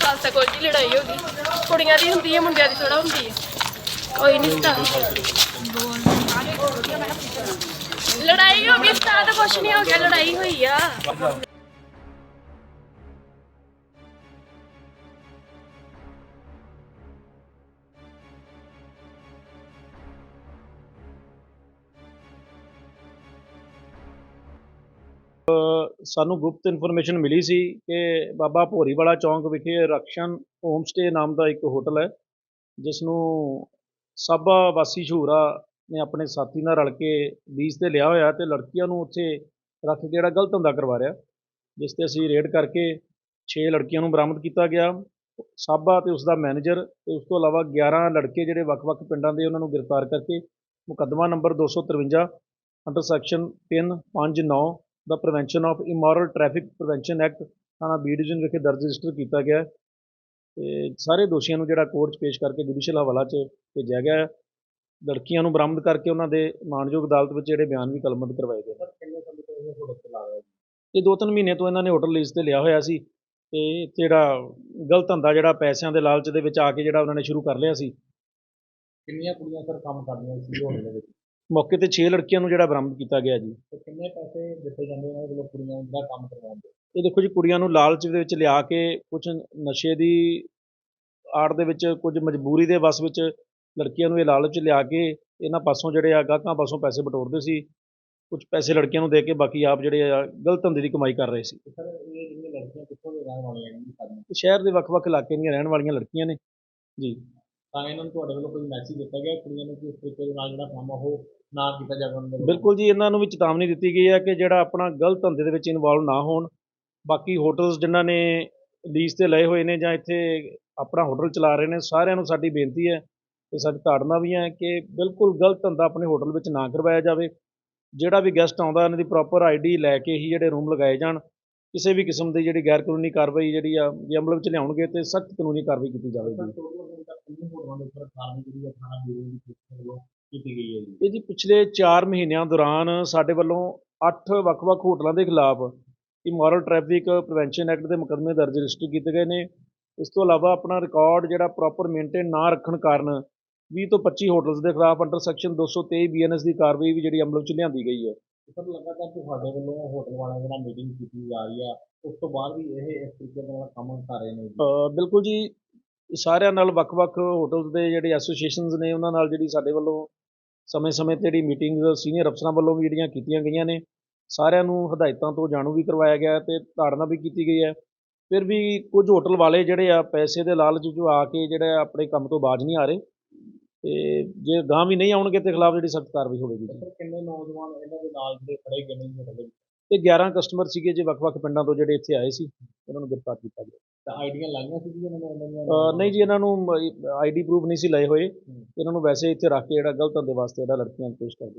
ਖਾਲਸਾ ਕੋਲ ਦੀ ਲੜਾਈ ਹੋ ਗਈ। ਕੁੜੀਆਂ ਦੀ ਹੁੰਦੀ ਹੈ, ਮੁੰਡਿਆਂ ਦੀ ਥੋੜਾ ਹੁੰਦੀ ਹੈ। ਕੋਈ ਨਹੀਂ ਸਟਾ ਲੜਾਈ ਹੋ ਗਈ ਸਟਾ ਤਾਂ ਕੁਛ ਨਹੀਂ ਹੋ ਗਿਆ, ਲੜਾਈ ਹੋਈ ਆ। ਸਾਨੂੰ ਗੁਪਤ ਇਨਫੋਰਮੇਸ਼ਨ ਮਿਲੀ ਸੀ ਕਿ ਬਾਬਾ ਭੋਰੀਵਾਲਾ ਚੌਂਕ ਵਿਖੇ ਰਕਸ਼ਨ ਹੋਮ ਸਟੇ ਨਾਮ ਦਾ ਇੱਕ ਹੋਟਲ ਹੈ ਜਿਸ ਨੂੰ ਸਾਬਾ ਵਾਸੀ ਸ਼ਹੂਰਾ ਨੇ ਆਪਣੇ ਸਾਥੀ ਨਾਲ ਰਲ ਕੇ ਲੀਜ਼ ਤੇ ਲਿਆ ਹੋਇਆ ਤੇ ਲੜਕੀਆਂ ਨੂੰ ਉੱਥੇ ਰੱਖ ਕੇ ਜਿਹੜਾ ਗਲਤ ਧੰਦਾ ਕਰਵਾ ਰਿਹਾ, ਜਿਸ ਤੇ ਅਸੀਂ ਰੇਡ ਕਰਕੇ 6 ਲੜਕੀਆਂ ਨੂੰ ਬਰਾਮਦ ਕੀਤਾ ਗਿਆ। ਸਾਬਾ ਤੇ ਉਸ ਦਾ ਮੈਨੇਜਰ ਤੇ ਉਸ ਤੋਂ ਇਲਾਵਾ 11 ਲੜਕੇ ਜਿਹੜੇ ਵੱਖ-ਵੱਖ ਪਿੰਡਾਂ ਦੇ ਉਹਨਾਂ ਨੂੰ ਗ੍ਰਿਫਤਾਰ ਕਰਕੇ ਮੁਕੱਦਮਾ number 253 under section 359 the prevention of immoral traffic prevention act ਥਾਣਾ ਬੀ ਡਿਵੀਜ਼ਨ ਵਿਖੇ ਦਰਜ ਰਜਿਸਟਰ ਕੀਤਾ ਗਿਆ ਤੇ ਸਾਰੇ ਦੋਸ਼ੀਆਂ ਨੂੰ ਜਿਹੜਾ ਕੋਰਟ 'ਚ ਪੇਸ਼ ਕਰਕੇ ਜੁਡੀਸ਼ੀਅਲ ਹਵਾਲਾ 'ਚ ਭੇਜਿਆ ਗਿਆ ਲੜਕੀਆਂ ਨੂੰ ਬਰਾਮਦ ਕਰਕੇ ਉਹਨਾਂ ਦੇ ਮਾਣਯੋਗ ਅਦਾਲਤ ਵਿੱਚ ਜਿਹੜੇ ਬਿਆਨ ਵੀ ਕਲਮਬੱਧ ਕਰਵਾਏ ਗਏ ਇਹ ਦੋ ਤਿੰਨ ਮਹੀਨੇ ਤੋਂ ਇਹਨਾਂ ਨੇ ਹੋਟਲ ਲੀਜ਼ ਤੇ ਲਿਆ ਹੋਇਆ ਸੀ ਤੇ ਇੱਥੇ ਜਿਹੜਾ ਗਲਤ ਧੰਦਾ ਜਿਹੜਾ ਪੈਸਿਆਂ ਦੇ ਲਾਲਚ ਦੇ ਵਿੱਚ ਆ ਕੇ ਜਿਹੜਾ ਉਹਨਾਂ ਨੇ ਸ਼ੁਰੂ ਕਰ ਲਿਆ ਸੀ। ਕਿੰਨੀਆਂ ਕੁੜੀਆਂ ਸਰ ਕੰਮ ਕਰਦੀਆਂ ਸੀ ਹੋਟਲ ਦੇ ਵਿੱਚ? ਮੌਕੇ ਤੇ 6 ਲੜਕੀਆਂ ਨੂੰ ਜਿਹੜਾ ਬਰਾਮਦ ਕੀਤਾ ਗਿਆ ਜੀ। ਕਿੰਨੇ ਪੈਸੇ ਦਿੱਤੇ ਜਾਂਦੇ ਉਹਨਾਂ ਦੇ ਵੱਲੋਂ ਕੁੜੀਆਂ ਜਿਹੜਾ ਕੰਮ ਕਰਵਾਉਂਦੇ ਇਹ ਦੇਖੋ ਜੀ ਕੁੜੀਆਂ ਨੂੰ ਲਾਲਚ ਦੇ ਵਿੱਚ ਲਿਆ ਕੇ ਕੁਝ ਨਸ਼ੇ ਦੀ ਆੜ ਦੇ ਵਿੱਚ ਕੁਝ ਮਜਬੂਰੀ ਦੇ ਵਸ ਵਿੱਚ ਲੜਕੀਆਂ ਨੂੰ ਇਹ ਲਾਲਚ ਲਿਆ ਕੇ ਇਹਨਾਂ ਪਾਸੋਂ ਜਿਹੜੇ ਆ ਗਾਹਕਾਂ ਪਾਸੋਂ ਪੈਸੇ ਬਟੋਰਦੇ ਸੀ। ਕੁਝ ਪੈਸੇ ਲੜਕੀਆਂ ਨੂੰ ਦੇ ਕੇ ਬਾਕੀ ਆਪ ਜਿਹੜੇ ਆ ਗਲਤ ਧੰਦੇ ਦੀ ਕਮਾਈ ਕਰ ਰਹੇ ਸੀ। ਸਰ ਇਹ ਜਿਹੜੀਆਂ ਲੜਕੀਆਂ ਕਿੱਥੋਂ ਦੇ ਰਹਿਣ ਵਾਲੀਆਂ ਨੇ ਸ਼ਹਿਰ ਦੇ ਵੱਖ-ਵੱਖ ਇਲਾਕੇ ਦੀਆਂ ਰਹਿਣ ਵਾਲੀਆਂ ਲੜਕੀਆਂ ਨੇ। ਜੀ। ਤਾਂ ਇਹਨਾਂ ਨੂੰ ਤੁਹਾਡੇ ਵੱਲੋਂ ਕੋਈ ਮੈਸੇਜ ਦਿੱਤਾ ਗਿਆ ਕੁੜੀਆਂ ਨੂੰ ਕਿ ਇਸ ਤਰੀਕੇ ਦੇ ਨਾਲ ਜਿਹੜਾ ਕੰਮ ਆ ਉਹ ਨਾ ਕੀਤਾ ਜਾਵੇ ਉਹਨਾਂ ਦੇ? ਬਿਲਕੁਲ ਜੀ ਇਹਨਾਂ ਨੂੰ ਵੀ ਚੇਤਾਵਨੀ ਦਿੱਤੀ ਗਈ ਹੈ ਕਿ ਜਿਹੜਾ ਆਪਣਾ ਗਲਤ ਧੰਦੇ ਦੇ ਵਿੱਚ ਇਨਵੋਲਵ ਨਾ ਹੋਣ। ਬਾਕੀ ਹੋਟਲਸ ਜਿਨ੍ਹਾਂ ਨੇ ਲੀਜ਼ ਤੇ ਲਏ ਹੋਏ ਨੇ ਜਾਂ ਇੱਥੇ ਆਪਣਾ ਹੋਟਲ ਚਲਾ ਰਹੇ ਨੇ ਸਾਰਿਆਂ ਨੂੰ ਸਾਡੀ ਬੇਨਤੀ ਹੈ ਤੇ ਸਾਡੀ ਤਾੜਨਾ ਵੀ ਹੈ ਕਿ ਬਿਲਕੁਲ ਗਲਤ ਧੰਦਾ ਆਪਣੇ ਹੋਟਲ ਵਿੱਚ ਨਾ ਕਰਵਾਇਆ ਜਾਵੇ। ਜਿਹੜਾ ਵੀ ਗੈਸਟ ਆਉਂਦਾ ਇਹਨਾਂ ਦੀ ਪ੍ਰੋਪਰ ਆਈਡੀ ਲੈ ਕੇ ਹੀ ਜਿਹੜੇ ਰੂਮ ਲਗਾਏ ਜਾਣ। ਕਿਸੇ ਵੀ ਕਿਸਮ ਦੀ ਜਿਹੜੀ ਗੈਰ ਕਾਨੂੰਨੀ ਕਾਰਵਾਈ ਜਿਹੜੀ ਆ ਜੇ ਅਮਲ ਵਿੱਚ ਲਿਆਉਣਗੇ ਤੇ ਸਖਤ ਕਾਨੂੰਨੀ ਕਾਰਵਾਈ ਕੀਤੀ ਜਾਵੇਗੀ। ਕੀਤੀ ਗਈ ਹੈ ਜੀ। ਇਹ ਜੀ ਪਿਛਲੇ 4 ਮਹੀਨਿਆਂ ਦੌਰਾਨ ਸਾਡੇ ਵੱਲੋਂ 8 ਵੱਖ-ਵੱਖ ਹੋਟਲਾਂ ਦੇ ਖਿਲਾਫ ਇਮੋਰਲ ਟ੍ਰੈਫਿਕ ਪ੍ਰੀਵੈਂਸ਼ਨ ਐਕਟ ਦੇ ਮੁਕੱਦਮੇ ਦਰਜ ਰਜਿਸਟਰ ਕੀਤੇ ਗਏ ਨੇ। ਇਸ ਤੋਂ ਇਲਾਵਾ ਆਪਣਾ ਰਿਕਾਰਡ ਜਿਹੜਾ ਪ੍ਰੋਪਰ ਮੇਨਟੇਨ ਨਾ ਰੱਖਣ ਕਾਰਨ 20 ਤੋਂ 25 ਹੋਟਲਸ ਦੇ ਖਿਲਾਫ ਅੰਡਰ ਸੈਕਸ਼ਨ 223 ਬੀਐਨਐਸ ਦੀ ਕਾਰਵਾਈ ਵੀ ਜਿਹੜੀ ਅਮਲ ਵਿੱਚ ਲਿਆਂਦੀ ਗਈ ਹੈ। ਸਰ ਲਗਾਤਾਰ ਤੁਹਾਡੇ ਵੱਲੋਂ ਹੋਟਲ ਵਾਲਿਆਂ ਦੇ ਨਾਲ ਮੀਟਿੰਗ ਕੀਤੀ ਜਾ ਰਹੀ ਆ। ਉਸ ਤੋਂ ਬਾਅਦ ਵੀ ਇਹ ਇਸ ਤਰੀਕੇ ਨਾਲ ਕੰਮ ਕਰ ਰਹੇ ਨੇ ਬਿਲਕੁਲ ਜੀ। ਸਾਰਿਆਂ ਨਾਲ ਵੱਖ-ਵੱਖ ਹੋਟਲਸ ਦੇ ਜਿਹੜੇ ਐਸੋਸੀਏਸ਼ਨਸ ਨੇ ਉਹਨਾਂ ਨਾਲ ਜਿਹੜੀ ਸਾਡੇ ਵੱਲੋਂ ਸਮੇਂ-ਸਮੇਂ ਤੇ ਜਿਹੜੀ ਮੀਟਿੰਗਸ ਸੀਨੀਅਰ ਅਫਸਰਾਂ ਵੱਲੋਂ ਵੀ ਜਿਹੜੀਆਂ ਕੀਤੀਆਂ ਗਈਆਂ ਨੇ ਸਾਰਿਆਂ ਨੂੰ ਹਦਾਇਤਾਂ ਤੋਂ ਜਾਣੂ ਵੀ ਕਰਵਾਇਆ ਗਿਆ ਤੇ ਧਾਰਨਾ ਵੀ ਕੀਤੀ ਗਈ ਹੈ। ਫਿਰ ਵੀ ਕੁਝ ਹੋਟਲ ਵਾਲੇ ਜਿਹੜੇ ਆ ਪੈਸੇ ਦੇ ਲਾਲਚ 'ਚ ਆ ਕੇ ਜਿਹੜੇ ਆਪਣੇ ਕੰਮ ਤੋਂ ਬਾਜ ਨਹੀਂ ਆ ਰਹੇ ਤੇ ਜੇ ਗਾਂ ਵੀ ਨਹੀਂ ਆਉਣਗੇ ਤੇ ਖਿਲਾਫ ਜਿਹੜੀ ਸਖਤ ਕਾਰਵਾਈ ਹੋਵੇਗੀ ਕਿੰਨੇ ਨੌਜਵਾਨ ਇਹਨਾਂ ਦੇ ਨਾਲ ਜਿਹੜੇ ਖੜੇ ਗਏ ਨੇ ਹੋਟਲ ਤੇ 11 ਕਸਟਮਰ ਸੀਗੇ ਜੇ ਵੱਖ-ਵੱਖ ਪਿੰਡਾਂ ਤੋਂ ਜਿਹੜੇ ਇੱਥੇ ਆਏ ਸੀ ਉਹਨਾਂ ਨੂੰ ਗ੍ਰਿਫਤਾਰ ਕੀਤਾ ਗਿਆ। ਤਾਂ ਆਈਡੀਆਂ ਲਾਈਆਂ ਸੀ ਜੀ ਨੇ ਨਹੀਂ ਜੀ ਇਹਨਾਂ ਨੂੰ ਆਈਡੀ ਪ੍ਰੂਫ ਨਹੀਂ ਸੀ ਲਏ ਹੋਏ। ਇਹਨਾਂ ਨੂੰ ਵੈਸੇ ਇੱਥੇ ਰੱਖ ਕੇ ਜਿਹੜਾ ਗਲਤ ਧੰਦੇ ਵਾਸਤੇ ਜਿਹੜਾ ਲੜਕੀਆਂ ਨੂੰ ਪੇਸ਼ ਕਰਦੇ